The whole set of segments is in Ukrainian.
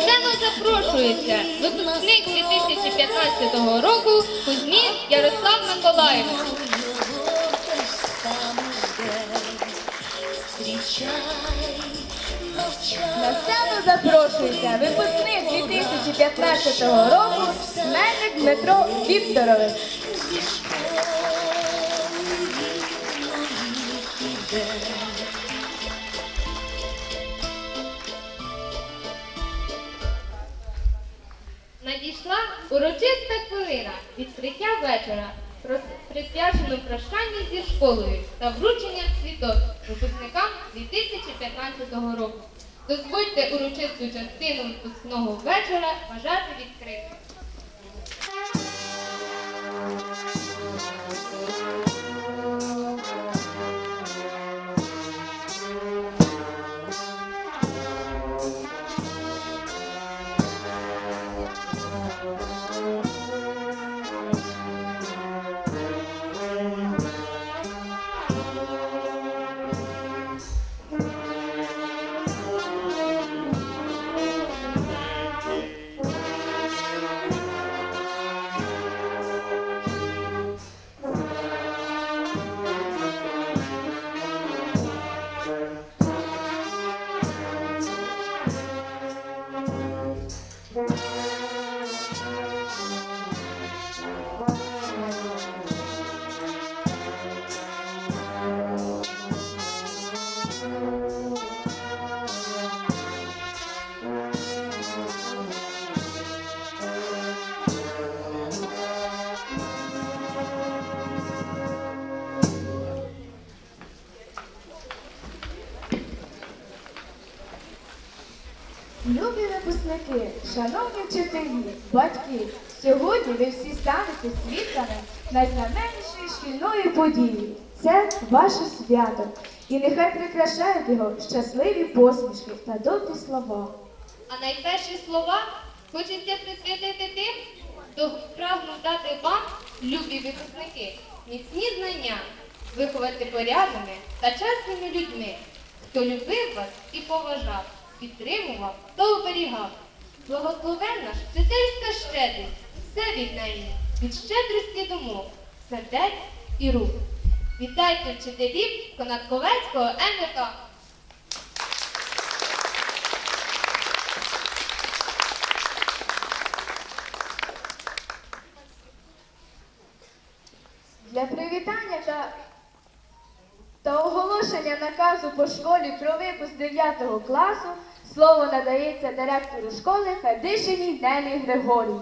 сцену запрошується випускник 2015 року Кузьмін Ярослав Миколаївич. На сцену запрошується випускник 2015 року Мельник Дмитро Вікторович. Урочиста хвилина відкриття вечора, присвячено прощанню зі школою та вручення світок випускникам 2015 року. Дозвольте урочисту частину випускного вечора вважати відкритою. Шановні вчителі, батьки, сьогодні ви всі станете свідками найзнаменнішої шкільної події. Це ваше свято. І нехай прикрашають його щасливі посмішки та добрі слова. А найперші слова хочеться присвятити тим, хто прагнув дати вам, любі випускники, міцні знання, виховати порядними та чесними людьми, хто любив вас і поважав, підтримував та оберігав. Благословенна ж вчительська щедрість, все від неї, від щедрості думок, сердець і рук. Вітайте вчителів Конатковецького НВК. Для привітання та, та оголошення наказу по школі про випуск 9 класу слово надається директору школи Федишиній Нелі Григорівні.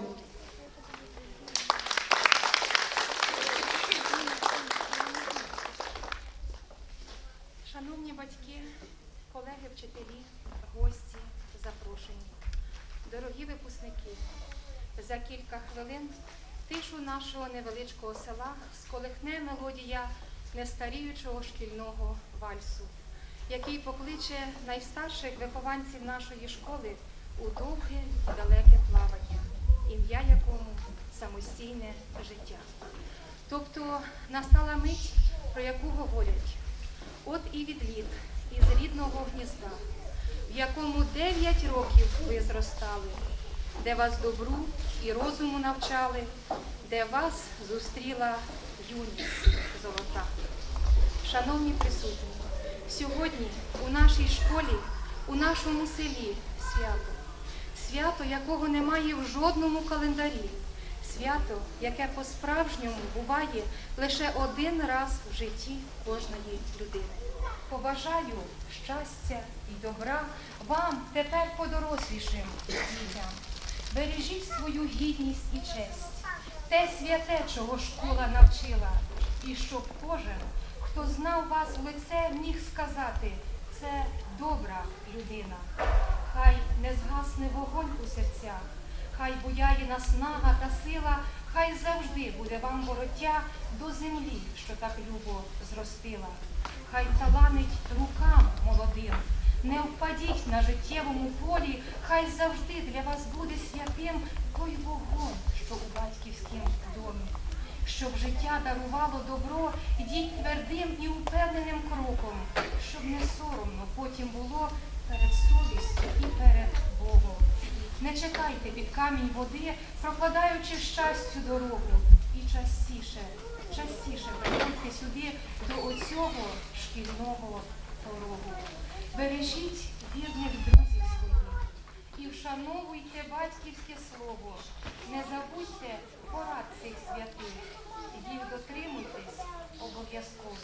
Шановні батьки, колеги, вчителі, гості, запрошені, дорогі випускники, за кілька хвилин тишу нашого невеличкого села сколихне мелодія нестаріючого шкільного вальсу, який покличе найстарших вихованців нашої школи у довге і далеке плавання, ім'я якому самостійне життя. Тобто настала мить, про яку говорять. От і відліт із рідного гнізда, в якому дев'ять років ви зростали, де вас добру і розуму навчали, де вас зустріла юність золота. Шановні присутні, сьогодні у нашій школі, у нашому селі свято. Свято, якого немає в жодному календарі. Свято, яке по-справжньому буває лише один раз в житті кожної людини. Побажаю щастя і добра вам тепер подорослішим дітям. Бережіть свою гідність і честь, те святе, чого школа навчила, і щоб кожен, хто знав вас в лице, міг сказати, це добра людина. Хай не згасне вогонь у серцях, хай буяє наснага та сила, хай завжди буде вам вороття до землі, що так любо зростила. Хай таланить рукам молодим, не впадіть на життєвому полі, хай завжди для вас буде святим той вогонь, що у батьківськім домі. Щоб життя дарувало добро, йдіть твердим і упевненим кроком, щоб не соромно потім було перед совістю і перед Богом. Не чекайте під камінь води, прокладаючи щастю дорогу. І частіше, частіше приходьте сюди до оцього шкільного порогу. Бережіть вірних друзів своїх і вшановуйте батьківське слово. Не забудьте порад цих святих. Їх дотримуйтесь обов'язково.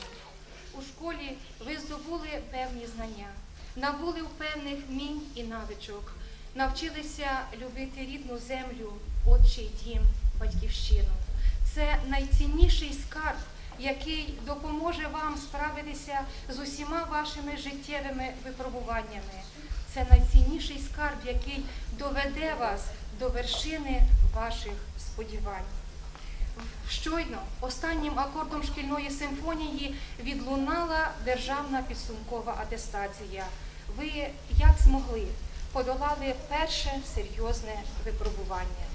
У школі ви здобули певні знання, набули певних вмінь і навичок, навчилися любити рідну землю, отчий дім, батьківщину. Це найцінніший скарб, який допоможе вам справитися з усіма вашими життєвими випробуваннями. Це найцінніший скарб, який доведе вас до вершини ваших сподівань. Щойно останнім акордом шкільної симфонії відлунала державна підсумкова атестація. Ви як змогли подолали перше серйозне випробування.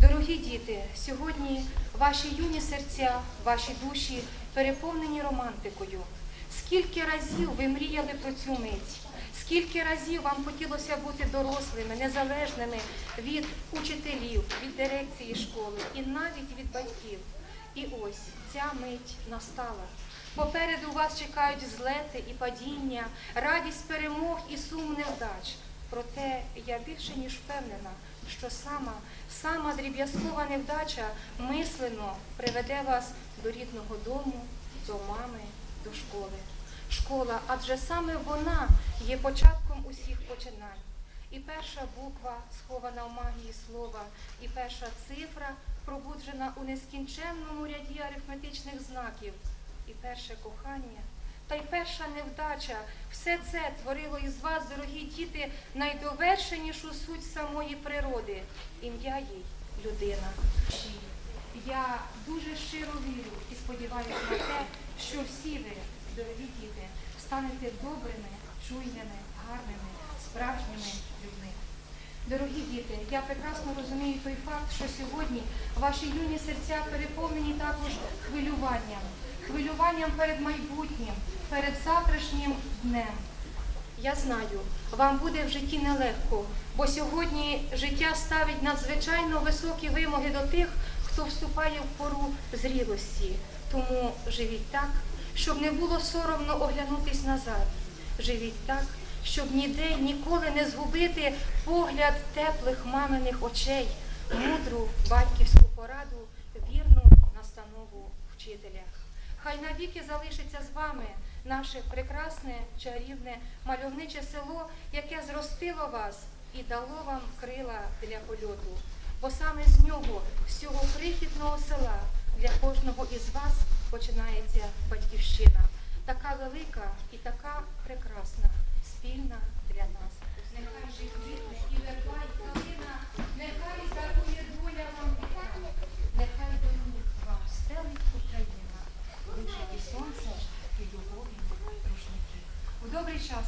Дорогі діти, сьогодні ваші юні серця, ваші душі переповнені романтикою. Скільки разів ви мріяли про цю мить? Скільки разів вам хотілося бути дорослими, незалежними від учителів, від дирекції школи і навіть від батьків. І ось ця мить настала. Попереду вас чекають злети і падіння, радість перемог і сум невдач. Проте я більше ніж впевнена, що сама, сама дріб'язкова невдача мислено приведе вас до рідного дому, до мами, до школи. Школа, адже саме вона є початком усіх починань. І перша буква схована в магії слова, і перша цифра пробуджена у нескінченному ряді арифметичних знаків, і перше кохання, та й перша невдача. Все це творило із вас, дорогі діти, найдовершенішу суть самої природи. Ім'я їй людина. Я дуже щиро вірю і сподіваюся на те, що всі ви, дорогі діти, станете добрими, чуйними, гарними, справжніми людьми. Дорогі діти, я прекрасно розумію той факт, що сьогодні ваші юні серця переповнені також хвилюванням, хвилюванням перед майбутнім, перед завтрашнім днем. Я знаю, вам буде в житті нелегко, бо сьогодні життя ставить надзвичайно високі вимоги до тих, хто вступає в пору зрілості. Тому живіть так, щоб не було соромно оглянутись назад. Живіть так, щоб ніде ніколи не згубити погляд теплих маминих очей, мудру батьківську пораду, вірну настанову вчителя. Хай навіки залишиться з вами наше прекрасне, чарівне, мальовниче село, яке зростило вас і дало вам крила для польоту. Бо саме з нього, з цього крихітного села, для кожного із вас починається батьківщина. Така велика і така прекрасна, спільна для нас. Нехай же і верба, і калина, нехай дарує доля вам віка, нехай до них вам стелить Україна, лише і сонце, і любові рушники. У добрий час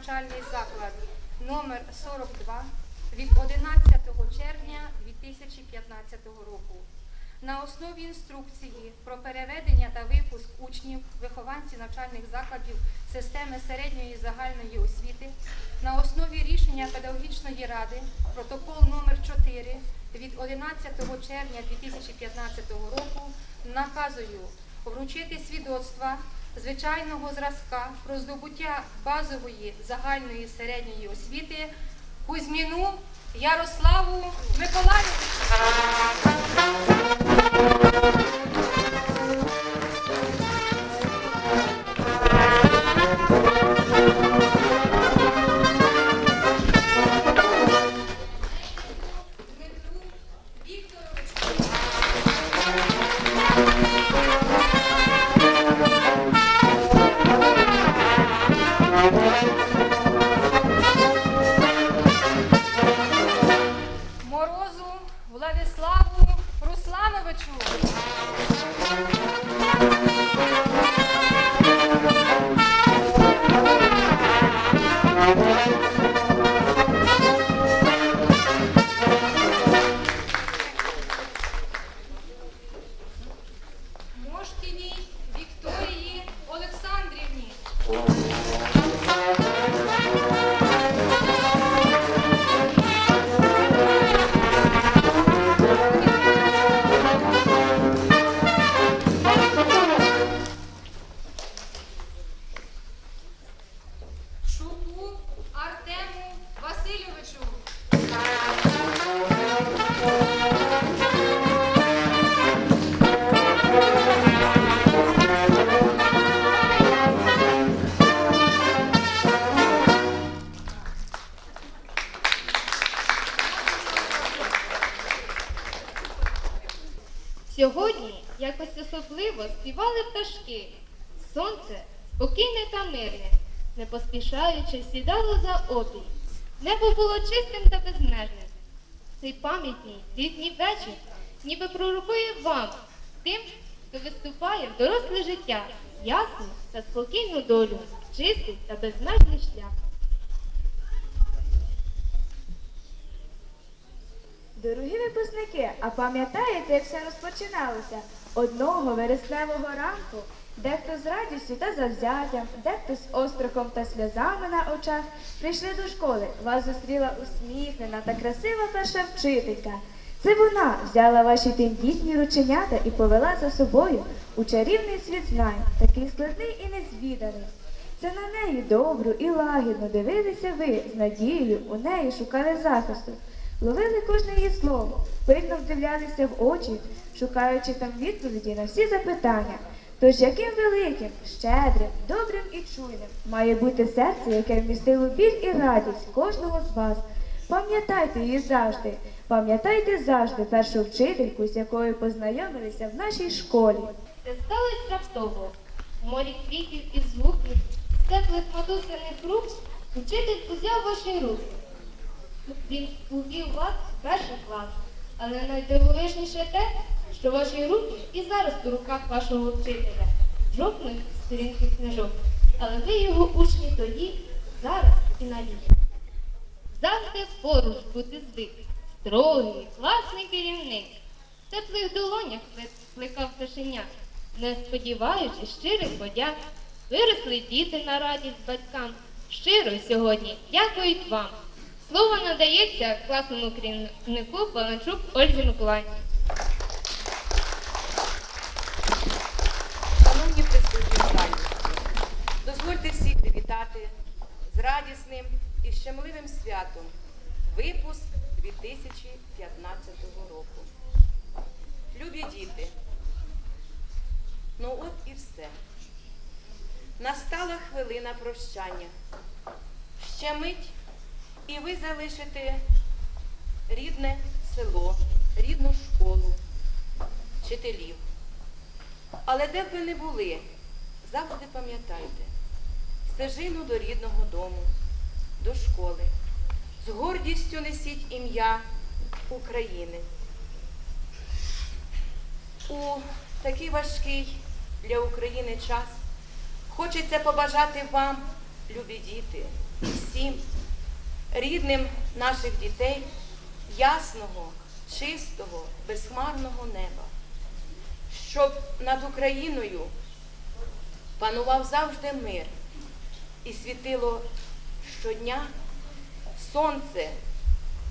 навчальний заклад номер 42 від 11 червня 2015 року. На основі інструкції про переведення та випуск учнів, вихованців навчальних закладів системи середньої загальної освіти, на основі рішення педагогічної ради, протокол номер 4 від 11 червня 2015 року наказую вручити свідоцтва звичайного зразка про здобуття базової загальної середньої освіти Кузьміну Ярославу Миколаївичу. Поспішаючи сідало за обій. Небо було чистим та безмежним. Цей пам'ятний літній вечір ніби пророкує вам, тим, хто виступає в доросле життя, ясну та спокійну долю, чистий та безмежний шлях. Дорогі випускники, а пам'ятаєте, як все розпочиналося? Одного вересневого ранку, дехто з радістю та завзяттям, дехто з острахом та сльозами на очах прийшли до школи. Вас зустріла усміхнена та красива перша вчителька. Це вона взяла ваші тендітні рученята і повела за собою у чарівний світ знань, такий складний і незвіданий. Це на неї добру і лагідно дивилися ви з надією, у неї шукали захисту. Ловили кожне її слово, пильно вдивлялися в очі, шукаючи там відповіді на всі запитання. Тож яким великим, щедрим, добрим і чуйним має бути серце, яке вмістило біль і радість кожного з вас. Пам'ятайте її завжди, пам'ятайте завжди першу вчительку, з якою познайомилися в нашій школі. Це сталося раптово. В морі квітів і звуків, з теплих матусиних рук, учитель узяв ваші руки. Він увів вас в перший клас. Але найдивовижніше те, що ваші руки і зараз у руках вашого вчителя жовтнуть сторінки книжок. Але ви його учні тоді, зараз і навіки. Завжди поруч бути звик, строгий, класний керівник. В теплих долонях викликав пташеня, не сподіваючись щирих подяк. Виросли діти на радість батькам. Щиро сьогодні дякують вам. Слово надається класному керівнику Паланчук Ользі Миколаївні. Шановні присутні в залі, дозвольте всіх привітати з радісним і щемливим святом випуск 2015 року. Любі діти, ну от і все. Настала хвилина прощання. Ще мить, і ви залишите рідне село, рідну школу, вчителів. Але де б ви не були, завжди пам'ятайте стежину до рідного дому, до школи. З гордістю несіть ім'я України. У такий важкий для України час хочеться побажати вам, любі діти, всім рідним наших дітей, ясного, чистого, безхмарного неба щоб над Україною панував завжди мир і світило щодня сонце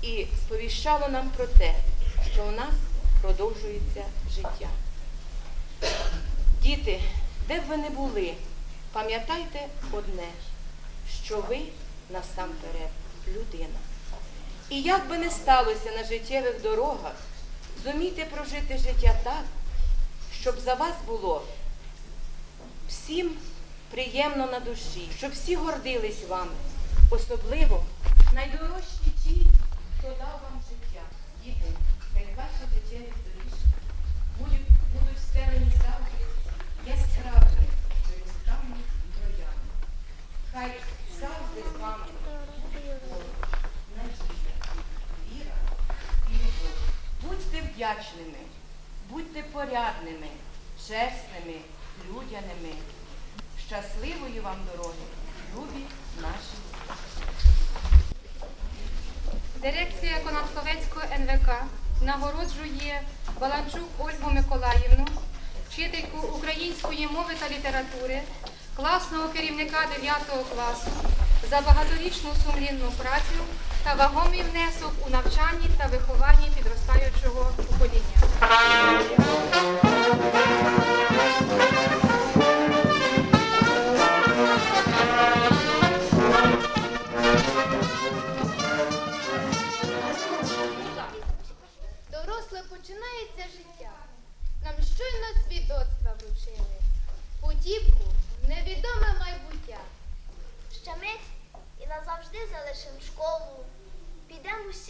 і сповіщало нам про те, що у нас продовжується життя. Діти, де б ви не були, пам'ятайте одне, що ви насамперед людина. І як би не сталося на життєвих дорогах, зумійте прожити життя так, щоб за вас було всім приємно на душі, щоб всі гордились вами, особливо найдорожчі ті, хто дав вам життя. Діти, хай ваші життєві доріжки будуть, будуть встелені завжди яскравими листами і троями. Хай завжди з вами надія, віра і любов. Будьте вдячними. Будьте порядними, чесними, людяними. Щасливої вам дороги, любі наші. Дирекція Конатковецького НВК нагороджує Баланчук Ольгу Миколаївну, вчительку української мови та літератури, класного керівника 9 класу за багаторічну сумлінну працю та вагомий внесок у навчанні та вихованні підростаючого покоління.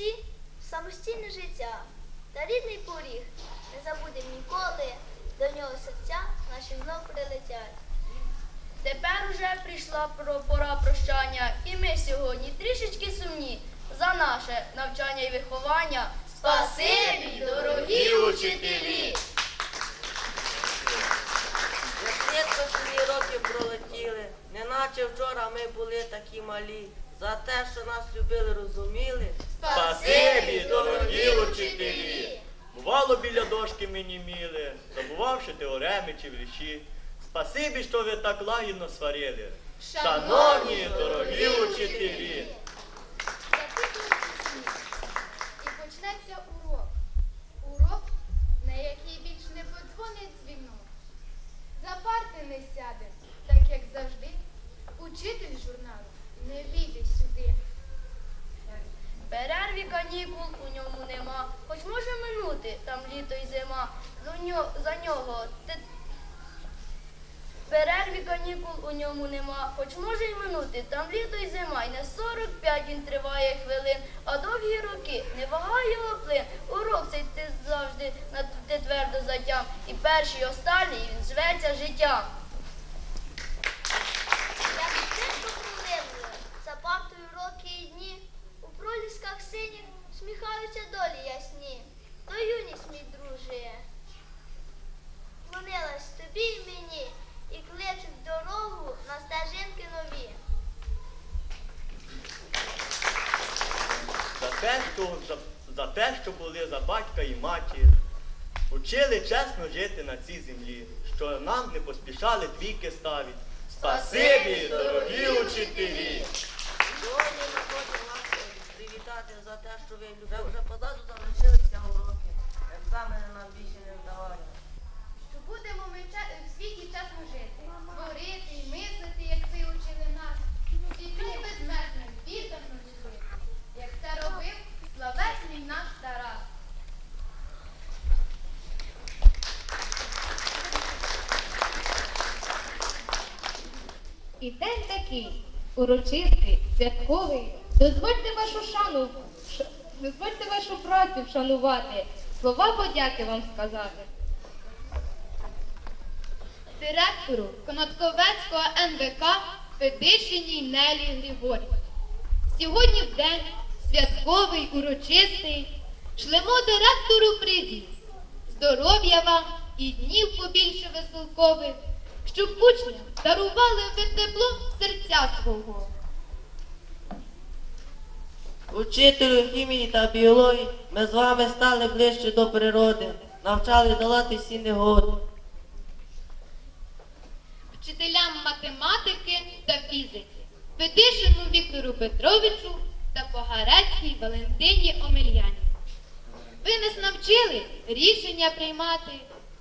В самостійне життя. та рідний поріг. Не забудем ніколи, до нього серця наші знов прилетять. Тепер уже прийшла пора прощання, і ми сьогодні трішечки сумні за наше навчання і виховання. Спасибі, дорогі учителі! Як швидко свої роки пролетіли, неначе вчора ми були такі малі. За те, що нас любили, розуміли. Спасибі, дорогі учителі! Бувало біля дошки мені міле, забувавши теореми чи вірші. Спасибі, що ви так лагідно сварили. Шановні, дорогі учителі! Запитують пісні. І почнеться урок. Урок, на який більш не подзвонить дзвінок. За парти не сяде, так як завжди. Учитель журналу не війде сюди. Перерві канікул у ньому нема, хоч може минути там літо і зима. За нього, за нього. Те- Перерві канікул у ньому нема, хоч може й минути. Там літо і зима, і на 45 він триває хвилин, а довгі роки не вагає його плин. Урок цей ти завжди на ти твердо затям, і перший, і останній він зветься життям. Як швидко пролили, за роки і дні, у пролісках синіх сміхаються долі ясні. То юність, мій друже, клонилась тобі й мені і кличуть дорогу на стежинки нові. За те, що, за, за те, що були за батька і матір, учили чесно жити на цій землі, що нам не поспішали двійки ставить. Спасибі, дорогі учителі! Сьогодні ми хочемо вас привітати за те, що ви вже, вже позаду залишилися уроки. Екзамени нам більше не вдавали. Що будемо ми в світі часно жити, творити і мислити, як ви учили нас, світлі безмежним віддано жити, як це робив славетний наш Тарас. І день такий, урочистий, святковий. Дозвольте вашу шану, ш- дозвольте вашу працю вшанувати, слова подяки вам сказати. Директору Конотковецького НВК Федишиній Нелі Григорій. Сьогодні в день святковий, урочистий, шлемо директору привіт. Здоров'я вам і днів побільше веселкових, щоб учням дарували ви тепло серця свого. Учителю хімії та біології ми з вами стали ближче до природи, навчали долати всі негоди. вчителям математики та фізики, Федишину Віктору Петровичу та Погарецькій Валентині Омельяні. Ви нас навчили рішення приймати.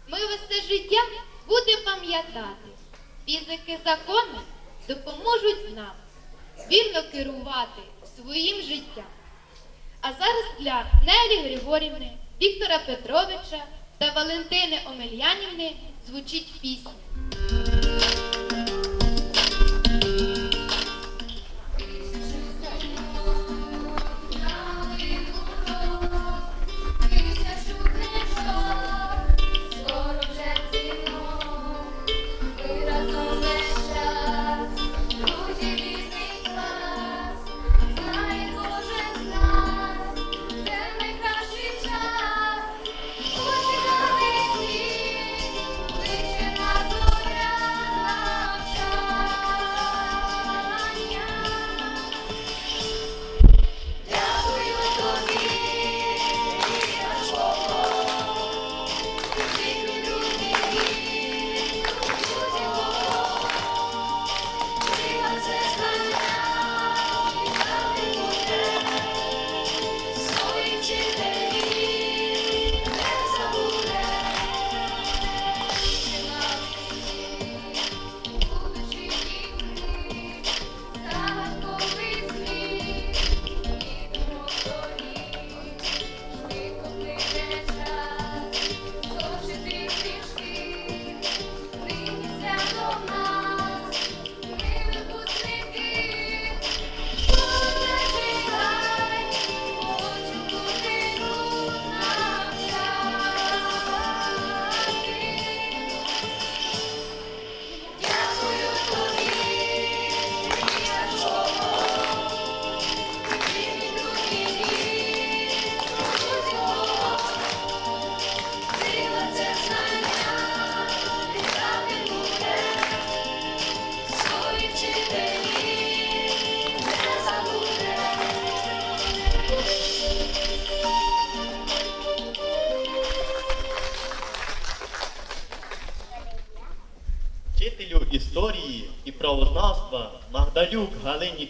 Ми все життя будемо пам'ятати. Фізики закони допоможуть нам вірно керувати своїм життям. А зараз для Нелі Григорівни, Віктора Петровича та Валентини Омельянівни звучить пісня.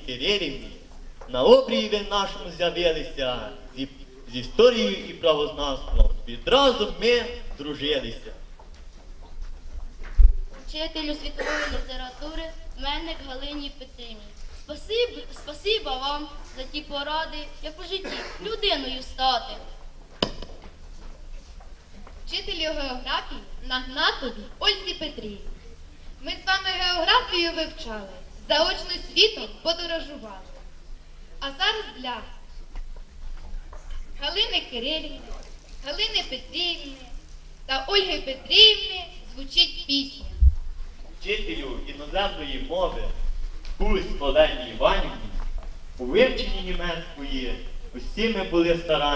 Кирилівні на обрії нашому з'явилися з історією і правознавством. Відразу ми здружилися. Вчителю світової літератури Мельник Галині Петрівні. Спасибі, спасіба вам за ті поради, як у житті людиною стати. Вчителю географії Нагнатові Ользі Петрівні. Ми з вами географію вивчали, заочно світом подорожували. А зараз для Галини Кирилівни, Галини Петрівни та Ольги Петрівни звучить пісня. Вчителю іноземної мови Кусь Олені Іванівні у вивченні німецької усі ми були старанні.